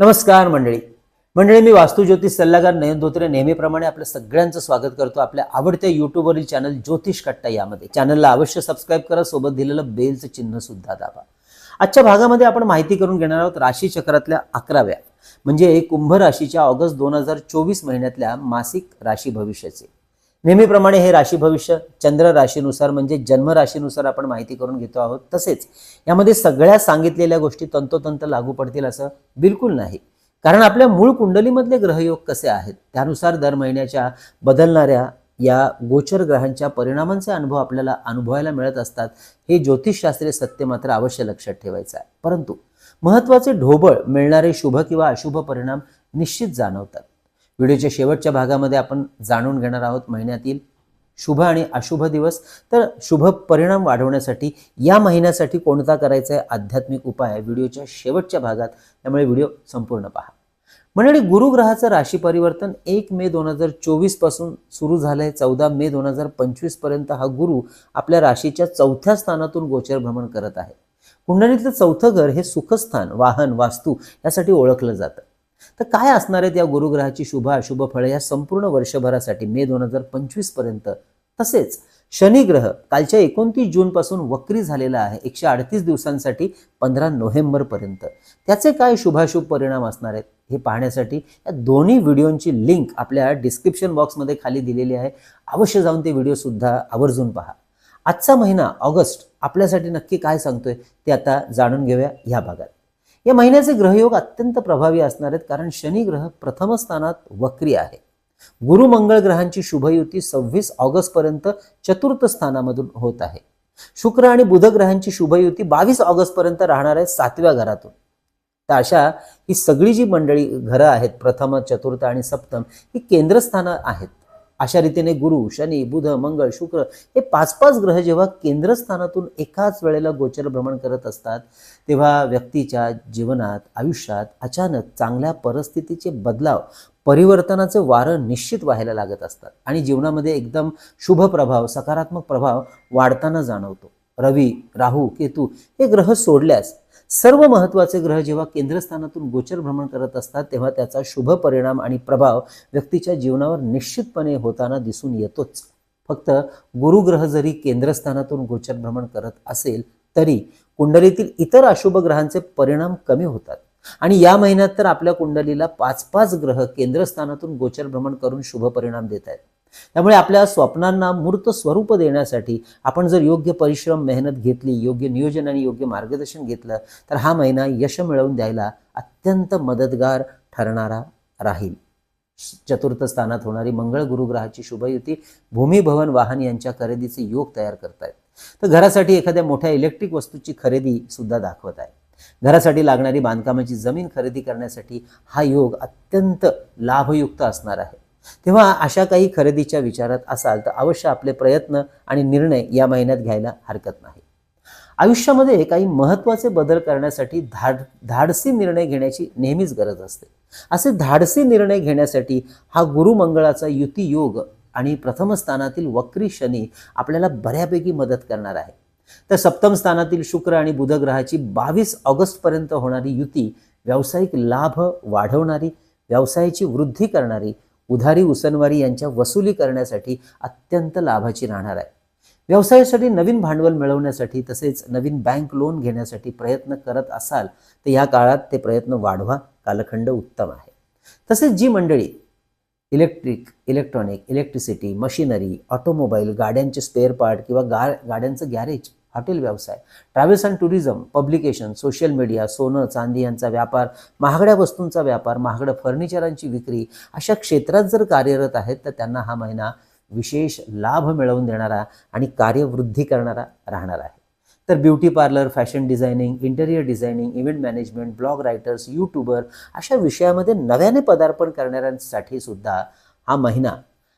नमस्कार मंडळी. मंडळी मी वास्तू ज्योतिष सल्लागार नयन धोत्रे. नेहमीप्रमाणे आपल्या सगळ्यांचं स्वागत करतो आपल्या आवडत्या युट्यूबवरील चॅनल ज्योतिष कट्टा यामध्ये. चॅनलला अवश्य सबस्क्राईब करा सोबत दिलेलं बेलचं चिन्ह सुद्धा दाबा. आजच्या भागामध्ये आपण माहिती करून घेणार आहोत राशी चक्रातल्या अकराव्या म्हणजे कुंभ राशीच्या ऑगस्ट दोन हजार चोवीस महिन्यातल्या मासिक राशी भविष्याचे. नेहमीप्रमाणे हे राशी भविष्य चंद्र राशीनुसार म्हणजे जन्म राशीनुसार आपण माहिती करून घेतो आहोत. तसेच यामध्ये सगळ्या सांगितलेल्या गोष्टी तंतोतंत लागू पडतील असं बिलकुल नाही. कारण आपल्या मूळ कुंडलीमधले ग्रहयोग कसे आहेत? त्यानुसार दर महिन्याच्या बदलणाऱ्या या गोचर ग्रहांच्या परिणामांचे अनुभव आपल्याला अनुभवायला मिळत असतात. हे ज्योतिषशास्त्रीय सत्य मात्र अवश्य लक्षात ठेवायचं आहे. परंतु महत्त्वाचे ढोबळ मिळणारे शुभ किंवा अशुभ परिणाम निश्चित जाणवतात. व्हिडिओच्या शेवटच्या भागामध्ये आपण जाणून घेणार आहोत महिन्यातील शुभ आणि अशुभ दिवस. तर शुभ परिणाम वाढवण्यासाठी या महिन्यासाठी कोणता करायचा आहे आध्यात्मिक उपाय व्हिडिओच्या शेवटच्या भागात. त्यामुळे व्हिडिओ संपूर्ण पहा. मंडळी गुरुग्रहाचं राशी परिवर्तन एक मे दोन हजार चोवीसपासून सुरू झालंय. चौदा मे दोन हजार पंचवीसपर्यंत हा गुरु आपल्या राशीच्या चौथ्या स्थानातून गोचर भ्रमण करत आहे. कुंडलीतलं चौथं घर हे सुखस्थान वाहन वास्तू यासाठी ओळखलं जातं. तर काय असणार आहेत या गुरुग्रहाची शुभ अशुभ फळे या संपूर्ण वर्षभरासाठी? मे दोन हजार पंचवीसपर्यंत. तसेच शनिग्रह कालच्या एकोणतीस जून पासून वक्री झालेला आहे. एकशे अडतीस दिवसांसाठी पंधरा नोव्हेंबरपर्यंत त्याचे काय शुभाशुभ परिणाम असणार आहेत हे पाहण्यासाठी या दोन्ही व्हिडिओंची लिंक आपल्या डिस्क्रिप्शन बॉक्समध्ये खाली दिलेली आहे. अवश्य जाऊन ते व्हिडिओ सुद्धा आवर्जून पहा. आजचा महिना ऑगस्ट आपल्यासाठी नक्की काय सांगतोय ते आता जाणून घेऊया ह्या भागात. या महिन्याचे ग्रहयोग अत्यंत प्रभावी असणार आहेत कारण शनी ग्रह प्रथम स्थानात वक्री आहे. गुरु मंगळ ग्रहांची शुभयुती सव्वीस ऑगस्ट पर्यंत चतुर्थ स्थानामधून होत आहे. शुक्र आणि बुध ग्रहांची शुभयुती बावीस ऑगस्ट पर्यंत राहणार आहे सातव्या घरातून. तर अशा ही सगळी जी मंडळी घरं आहेत प्रथम चतुर्थ आणि सप्तम ही केंद्रस्थानं आहेत. अशा रीतीने गुरु शनी बुध मंगळ शुक्र हे पाच पाच ग्रह जेव्हा केंद्रस्थानातून एकाच वेळेला गोचर भ्रमण करत असतात तेव्हा व्यक्तीच्या जीवनात आयुष्यात अचानक चांगल्या परिस्थितीचे बदलाव परिवर्तनाचे वारं निश्चित व्हायला लागत असतात आणि जीवनामध्ये एकदम शुभ प्रभाव सकारात्मक प्रभाव वाढताना जाणवतो. रवी राहू केतू हे ग्रह सोडल्यास सर्व महत्त्वाचे ग्रह जेव्हा केंद्रस्थानातून गोचर भ्रमण करत असतात तेव्हा त्याचा शुभ परिणाम आणि प्रभाव व्यक्तीच्या जीवनावर निश्चितपणे होताना दिसून येतोच. फक्त गुरुग्रह जरी केंद्रस्थानातून गोचर भ्रमण करत असेल तरी कुंडलीतील इतर अशुभ ग्रहांचे परिणाम कमी होतात. आणि या महिन्यात तर आपल्या कुंडलीला पाच पाच ग्रह केंद्रस्थानातून गोचर भ्रमण करून शुभ परिणाम देत आहेत त्यामुळे आपल्या स्वप्नांना मूर्त स्वरूप देण्यासाठी आपण जर योग्य परिश्रम मेहनत घेतली योग्य नियोजन आणि योग्य मार्गदर्शन घेतलं तर हा महिना यश मिळवून द्यायला अत्यंत मदतगार ठरणारा राहील. चतुर्थ स्थानात होणारी मंगळ गुरुग्रहाची शुभयुती भूमिभवन वाहन यांच्या खरेदीचे योग तयार करतायत. तर घरासाठी एखाद्या मोठ्या इलेक्ट्रिक वस्तूची खरेदी सुद्धा दाखवत आहे. घरासाठी लागणारी बांधकामाची जमीन खरेदी करण्यासाठी हा योग अत्यंत लाभयुक्त असणार आहे. तेव्हा अशा काही खरेदीच्या विचारात असाल तर अवश्य आपले प्रयत्न आणि निर्णय या महिन्यात घ्यायला हरकत नाही. आयुष्यामध्ये काही महत्त्वाचे बदल करण्यासाठी धाड धाडसी निर्णय घेण्याची नेहमीच गरज असते. असे धाडसी निर्णय घेण्यासाठी हा गुरुमंगळाचा युती योग आणि प्रथम स्थानातील वक्री शनी आपल्याला बऱ्यापैकी मदत करणार आहे. तर सप्तम स्थानातील शुक्र आणि बुध ग्रहाची बावीस ऑगस्टपर्यंत होणारी युती व्यावसायिक लाभ वाढवणारी व्यवसायाची वृद्धी करणारी उधारी उसनवारी यांच्या वसुली करण्यासाठी अत्यंत लाभाची राहणार आहे. व्यवसायासाठी नवीन भांडवल मिळवण्यासाठी तसेच नवीन बँक लोन घेण्यासाठी प्रयत्न करत असाल तर या काळात ते प्रयत्न वाढवा कालखंड उत्तम आहे. तसेच जी मंडळी electric electronic electricity machinery automobile गाड्यांचे स्पेअर पार्ट किंवा गा गाड्यांचं गॅरेज हॉटेल व्यवसाय travels and tourism publication social media सोनं चांदी यांचा व्यापार महागड्या वस्तूंचा व्यापार महागड्या फर्निचरांची विक्री अशा क्षेत्रात जर कार्यरत आहेत तर त्यांना हा महिना विशेष लाभ मिळवून देणारा आणि कार्यवृद्धी करणारा राहणार आहे. तर beauty parlour fashion designing interior designing event management blog writers YouTuber अशा विषयामध्ये नव्याने पदार्पण करणाऱ्यांसाठी सुद्धा हा महिना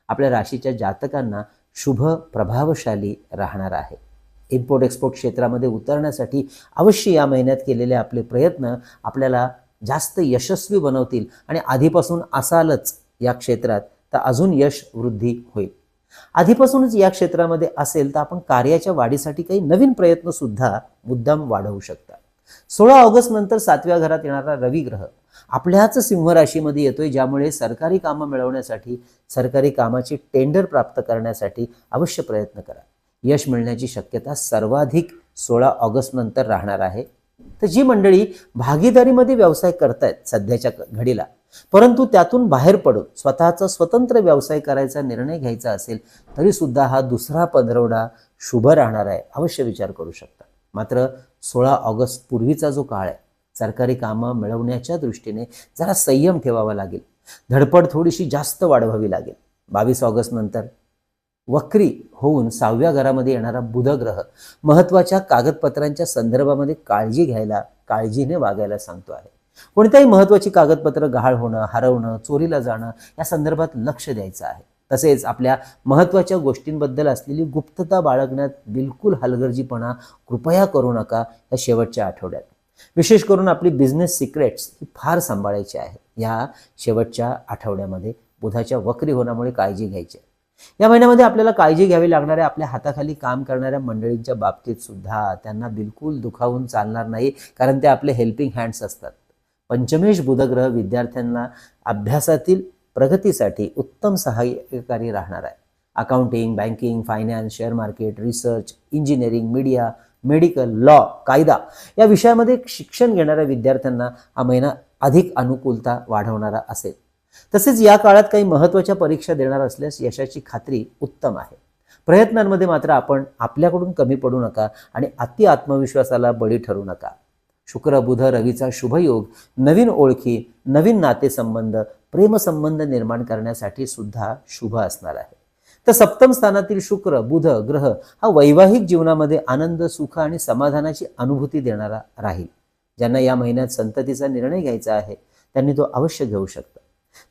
आपल्या राशीच्या जातकांना शुभ प्रभावशाली राहणार आहे. इम्पोर्ट एक्सपोर्ट क्षेत्रामध्ये उतरण्यासाठी अवश्य या महिन्यात केलेले आपले प्रयत्न आपल्याला जास्त यशस्वी बनवतील. आणि आधीपासून असालच या क्षेत्रात तर अजून यश वृद्धी होईल. आधीपासूनच या क्षेत्रामध्ये असेल तर आपण कार्याच्या वाढीसाठी काही नवीन प्रयत्न सुद्धा मुद्दाम वाढवू शकता. सोळा ऑगस्ट नंतर सातव्या घरात येणारा रवी ग्रह. आपल्याच सिंह राशीमध्ये येतोय ज्यामुळे सरकारी कामं मिळवण्यासाठी सरकारी कामाची टेंडर प्राप्त करण्यासाठी अवश्य प्रयत्न करा. यश मिळण्याची शक्यता सर्वाधिक सोळा ऑगस्ट नंतर राहणार आहे. तर जी मंडळी भागीदारीमध्ये व्यवसाय करतायत सध्याच्या घडीला परंतु त्यातून बाहेर पडून स्वतःचा स्वतंत्र व्यवसाय करायचा निर्णय घ्यायचा असेल तरी सुद्धा हा दुसरा पंधरवडा शुभ राहणार आहे अवश्य विचार करू शकता. मात्र सोळा ऑगस्ट पूर्वीचा जो काळ आहे सरकारी कामं मिळवण्याच्या दृष्टीने जरा संयम ठेवावा लागेल. धडपड थोडीशी जास्त वाढवावी लागेल. बावीस ऑगस्ट नंतर वक्री होऊन सहाव्या घरामध्ये येणारा बुधग्रह महत्त्वाच्या कागदपत्रांच्या संदर्भामध्ये काळजी घ्यायला काळजीने वागायला सांगतो आहे. कोणत्याही महत्त्वाची कागदपत्र गहाळ होणं हरवणं चोरीला जाणं या संदर्भात लक्ष द्यायचं आहे. तसेच आपल्या महत्त्वाच्या गोष्टींबद्दल असलेली गुप्तता बाळगण्यात बिलकुल हलगर्जीपणा कृपया करू नका या शेवटच्या आठवड्यात. विशेष करून आपली बिझनेस सिक्रेट्स ही फार सांभाळायची आहे. या शेवटच्या आठवड्यामध्ये बुधाच्या वक्री होण्यामुळे काळजी घ्यायची आहे. या महिन्यामध्ये आपल्याला काळजी घ्यावी लागणाऱ्या आपल्या हाताखाली काम करणाऱ्या मंडळींच्या बाबतीत सुद्धा त्यांना बिलकुल दुखावून चालणार नाही कारण ते आपले हेल्पिंग हँड्स असतात. पंचमेश बुधग्रह विद्यार्थ्यांना अभ्यासातील प्रगतीसाठी उत्तम सहाय्यकारी राहणार आहे. Accounting banking finance share market research engineering media medical law कायदा या विषयामध्ये शिक्षण घेणाऱ्या विद्यार्थ्यांना हा महिना अधिक अनुकूलता वाढवणारा असेल. तसेच या काळात काही महत्त्वाच्या परीक्षा देणार असल्यास यशाची खात्री उत्तम आहे. प्रयत्नांमध्ये मात्र आपण आपल्याकडून कमी पडू नका आणि अति आत्मविश्वासाला बळी ठरू नका. शुक्र बुध रवीचा शुभयोग नवीन ओळखी नवीन नातेसंबंध प्रेमसंबंध निर्माण करण्यासाठी सुद्धा शुभ असणार आहे. तर सप्तम स्थानातील शुक्र बुध ग्रह हा वैवाहिक जीवनामध्ये आनंद सुख आणि समाधानाची अनुभूती देणारा राहील. ज्यांना या महिन्यात संततीचा निर्णय घ्यायचा आहे त्यांनी तो अवश्य घेऊ शकता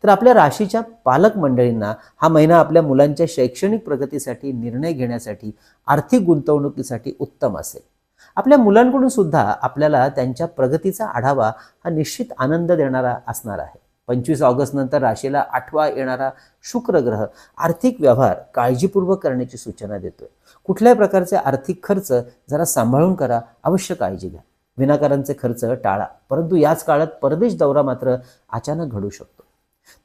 तर आपल्या राशीच्या पालक मंडळींना हा महिना आपल्या मुलांच्या शैक्षणिक प्रगतीसाठी निर्णय घेण्यासाठी आर्थिक गुंतवणुकीसाठी उत्तम असेल. आपल्या मुलांकडून सुद्धा आपल्याला त्यांच्या प्रगतीचा आढावा हा निश्चित आनंद देणारा असणार आहे. पंचवीस ऑगस्ट नंतर राशीला आठवा येणारा शुक्र ग्रह आर्थिक व्यवहार काळजीपूर्वक करण्याची सूचना देतोय. कुठल्याही प्रकारचे आर्थिक खर्च जरा सांभाळून करा अवश्य काळजी घ्या. विनाकारांचे खर्च टाळा परंतु याच काळात परदेश दौरा मात्र अचानक घडू शकतो.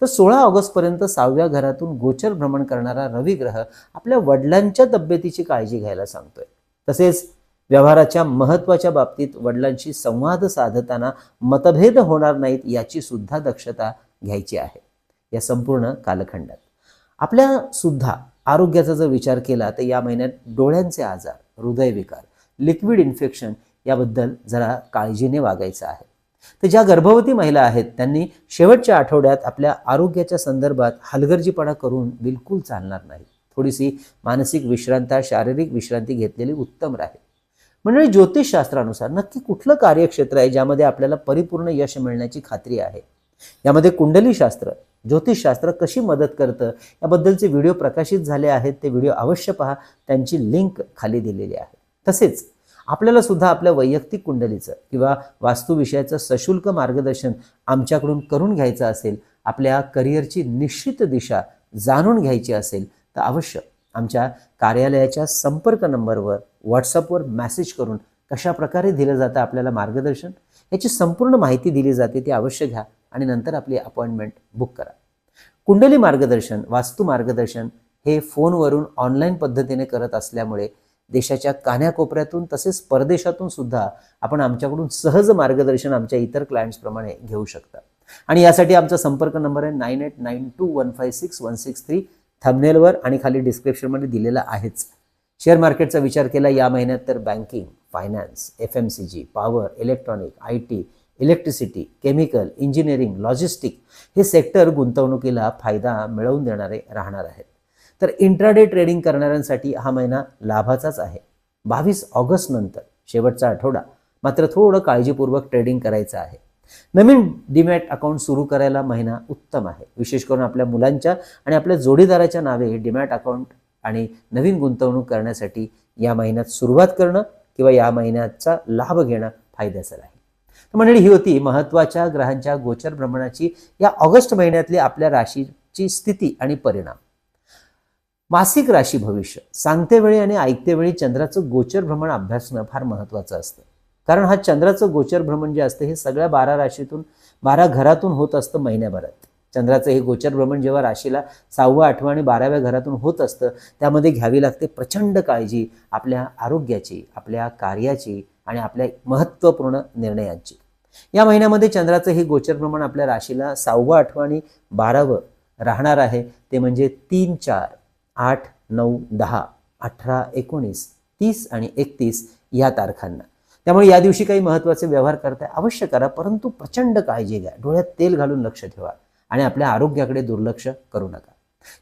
तर सोळा ऑगस्टपर्यंत सहाव्या घरातून गोचर भ्रमण करणारा रवी ग्रह आपल्या वडिलांच्या तब्येतीची काळजी घ्यायला सांगतोय. तसेच व्यवहाराच्या महत्त्वाच्या बाबतीत वडिलांशी संवाद साधताना मतभेद होणार नाहीत याची सुद्धा दक्षता घ्यायची आहे. या संपूर्ण कालखंडात. आपल्या सुद्धा आरोग्याचा जर विचार केला तर या महिन्यात डोळ्यांचे आजार हृदयविकार लिक्विड इन्फेक्शन याबद्दल जरा काळजीने वागायचं आहे. तर ज्या गर्भवती महिला आहेत त्यांनी शेवटच्या आठवड्यात आपल्या आरोग्याच्या संदर्भात हलगर्जीपणा करून बिलकुल चालणार नाही. थोडीशी मानसिक विश्रांता शारीरिक विश्रांती घेतलेली उत्तम राहील. म्हणजे ज्योतिषशास्त्रानुसार नक्की कुठलं कार्यक्षेत्र आहे ज्यामध्ये आपल्याला परिपूर्ण यश मिळण्याची खात्री आहे? यामध्ये कुंडलीशास्त्र ज्योतिषशास्त्र कशी मदत करतं याबद्दलचे व्हिडिओ प्रकाशित झाले आहेत. ते व्हिडिओ अवश्य पहा. त्यांची लिंक खाली दिलेली आहे. तसेच आपल्याला सुद्धा आपल्या वैयक्तिक कुंडलीचं किंवा वास्तुविषयाचं सशुल्क मार्गदर्शन आमच्याकडून करून घ्यायचं असेल आपल्या करिअरची निश्चित दिशा जाणून घ्यायची असेल तर अवश्य आमच्या कार्यालयाच्या संपर्क नंबरवर व्हॉट्सअपवर मॅसेज करून कशा प्रकारे दिलं जातं आपल्याला मार्गदर्शन याची संपूर्ण माहिती दिली जाते ती अवश्य घ्या आणि नंतर आपली अपॉइंटमेंट बुक करा. कुंडली मार्गदर्शन वास्तू मार्गदर्शन हे फोनवरून ऑनलाईन पद्धतीने करत असल्यामुळे देशाच्या कान्याकोपऱ्यातून तसेच परदेशातून सुद्धा आपण आमच्याकडून सहज मार्गदर्शन आमच्या इतर क्लायंट्सप्रमाणे घेऊ शकता. आणि यासाठी आमचा संपर्क नंबर आहे nine eight nine two one five six one six three थंबनेलवर आणि खाली डिस्क्रिप्शनमध्ये दिलेला आहेच. शेअर मार्केटचा विचार केला या महिन्यात तर banking finance F M C G power electronic I T electricity chemical engineering logistic हे सेक्टर गुंतवणुकीला फायदा मिळवून देणारे राहणार आहेत. तर इंट्राडे ट्रेडिंग करणाऱ्यांसाठी हा महिना लाभाचाच आहे. बावीस ऑगस्ट नंतर शेवटचा आठवडा मात्र थोडं काळजीपूर्वक ट्रेडिंग करायचं आहे. नवीन डीमॅट अकाउंट सुरू करायला महिना उत्तम आहे. विशेष करून आपल्या मुलांच्या आणि आपल्या जोडीदाराच्या नावे डीमॅट अकाउंट आणि नवीन गुंतवणूक करण्यासाठी या महिन्यात सुरुवात करणं किंवा या महिन्याचा लाभ घेणं फायद्याचं राहील. तर मंडळी ही होती महत्त्वाच्या ग्रहांच्या गोचर भ्रमणाची या ऑगस्ट महिन्यातली आपल्या राशीची स्थिती आणि परिणाम. मासिक राशी भविष्य. सांगते वेळी आणि ऐकते वेळी चंद्राचं गोचर भ्रमण अभ्यासणं फार महत्त्वाचं असतं. कारण हा चंद्राचं गोचर भ्रमण जे असतं हे सगळ्या बारा राशीतून बारा घरातून होत असतं महिन्याभरात. चंद्राचं हे गोचर भ्रमण जेव्हा राशीला सहावं आठवं आणि बाराव्या घरातून होत असतं त्यामध्ये घ्यावी लागते प्रचंड काळजी आपल्या आरोग्याची आपल्या कार्याची आणि आपल्या महत्त्वपूर्ण निर्णयांची. या महिन्यामध्ये चंद्राचं हे गोचर भ्रमण आपल्या राशीला सहावं आठवं आणि बारावं राहणार आहे. ते म्हणजे तीन चार आठ नऊ दहा अठरा एकोणीस तीस आणि एकतीस या तारखांना. त्यामुळे या दिवशी काही महत्त्वाचे व्यवहार करताय अवश्य करा परंतु प्रचंड काळजी घ्या. डोळ्यात तेल घालून लक्ष ठेवा आणि आपल्या आरोग्याकडे दुर्लक्ष करू नका.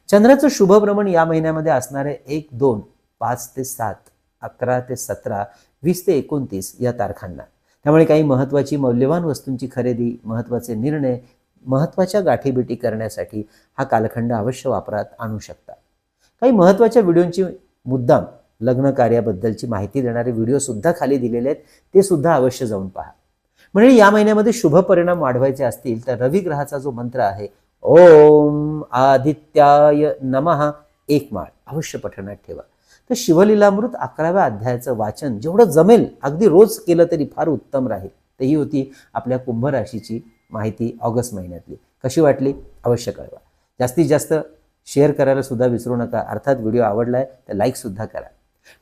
चंद्राचं शुभभ्रमण या महिन्यामध्ये असणारे एक दोन पाच ते सात अकरा ते सतरा वीस ते एकोणतीस या तारखांना. त्यामुळे काही महत्त्वाची मौल्यवान वस्तूंची खरेदी महत्त्वाचे निर्णय महत्त्वाच्या गाठीबिटी करण्यासाठी हा कालखंड अवश्य वापरात आणू शकता. काही महत्त्वाच्या व्हिडिओंची मुद्दाम लग्न कार्याबद्दलची माहिती देणारे व्हिडिओसुद्धा खाली दिलेले आहेत. ते सुद्धा अवश्य जाऊन पहा. म्हणजे या महिन्यामध्ये शुभ परिणाम वाढवायचे असतील तर रवी ग्रहाचा जो मंत्र आहे ओम आदित्याय नमः एक माळ अवश्य पठणात ठेवा. तर शिवलीलामृत अकराव्या अध्यायाचं वाचन जेवढं जमेल अगदी रोज केलं तरी फार उत्तम राहील. तर ही होती आपल्या कुंभ राशीची माहिती ऑगस्ट महिन्यातली. कशी वाटली? अवश्य कळवा. जास्तीत जास्त शेअर करायला सुद्धा विसरू नका. अर्थात व्हिडिओ आवडला आहे तर लाईकसुद्धा करा.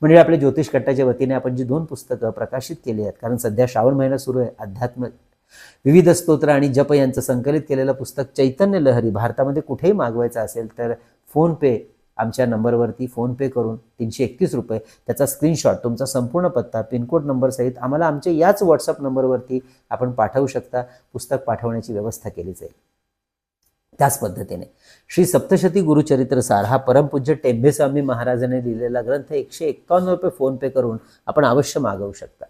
म्हणजे आपल्या ज्योतिष कट्टाच्या वतीने आपण जी दोन पुस्तकं प्रकाशित केली आहेत कारण सध्या श्रावण महिना सुरू आहे अध्यात्म विविध स्तोत्र आणि जप यांचं संकलित केलेलं पुस्तक चैतन्य लहरी भारतामध्ये कुठेही मागवायचं असेल तर फोनपे आमच्या नंबरवरती फोनपे करून तीनशे एकतीस रुपये त्याचा स्क्रीनशॉट तुमचा संपूर्ण पत्ता पिनकोड नंबरसहित आम्हाला आमच्या याच व्हॉट्सअप नंबरवरती आपण पाठवू शकता. पुस्तक पाठवण्याची व्यवस्था केली जाईल. त्याच पद्धतीने. श्री सप्तशती गुरुचरित्र सार हा परमपूज्य टेंभेस्वामी महाराजांनी लिहिलेला ग्रंथ एकशे एक्कावन्न रुपये फोनपे करून आपण अवश्य मागवू शकता.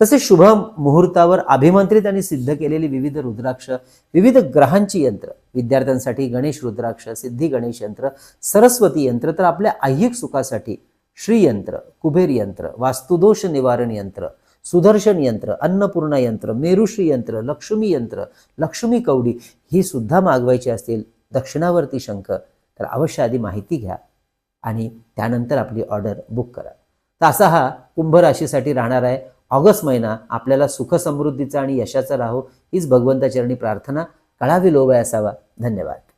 तसेच शुभ मुहूर्तावर अभिमंत्रित आणि सिद्ध केलेली विविध रुद्राक्ष विविध ग्रहांची यंत्र विद्यार्थ्यांसाठी गणेश रुद्राक्ष सिद्धी गणेश यंत्र सरस्वती यंत्र तर आपल्या ऐहिक सुखासाठी श्रीयंत्र कुबेर यंत्र वास्तुदोष निवारण यंत्र सुदर्शन यंत्र अन्नपूर्णा यंत्र मेरुश्री यंत्र लक्ष्मी यंत्र लक्ष्मी कवडी ही सुद्धा मागवायची असतील दक्षिणावर्ती शंख तर अवश्य आधी माहिती घ्या आणि त्यानंतर आपली ऑर्डर बुक करा. तर असा हा कुंभ राशीसाठी राहणार आहे. ऑगस्ट महिना आपल्याला सुख समृद्धीचा आणि यशाचा राहो हीच भगवंताचरणी प्रार्थना. कळावी लोभ असावा. धन्यवाद.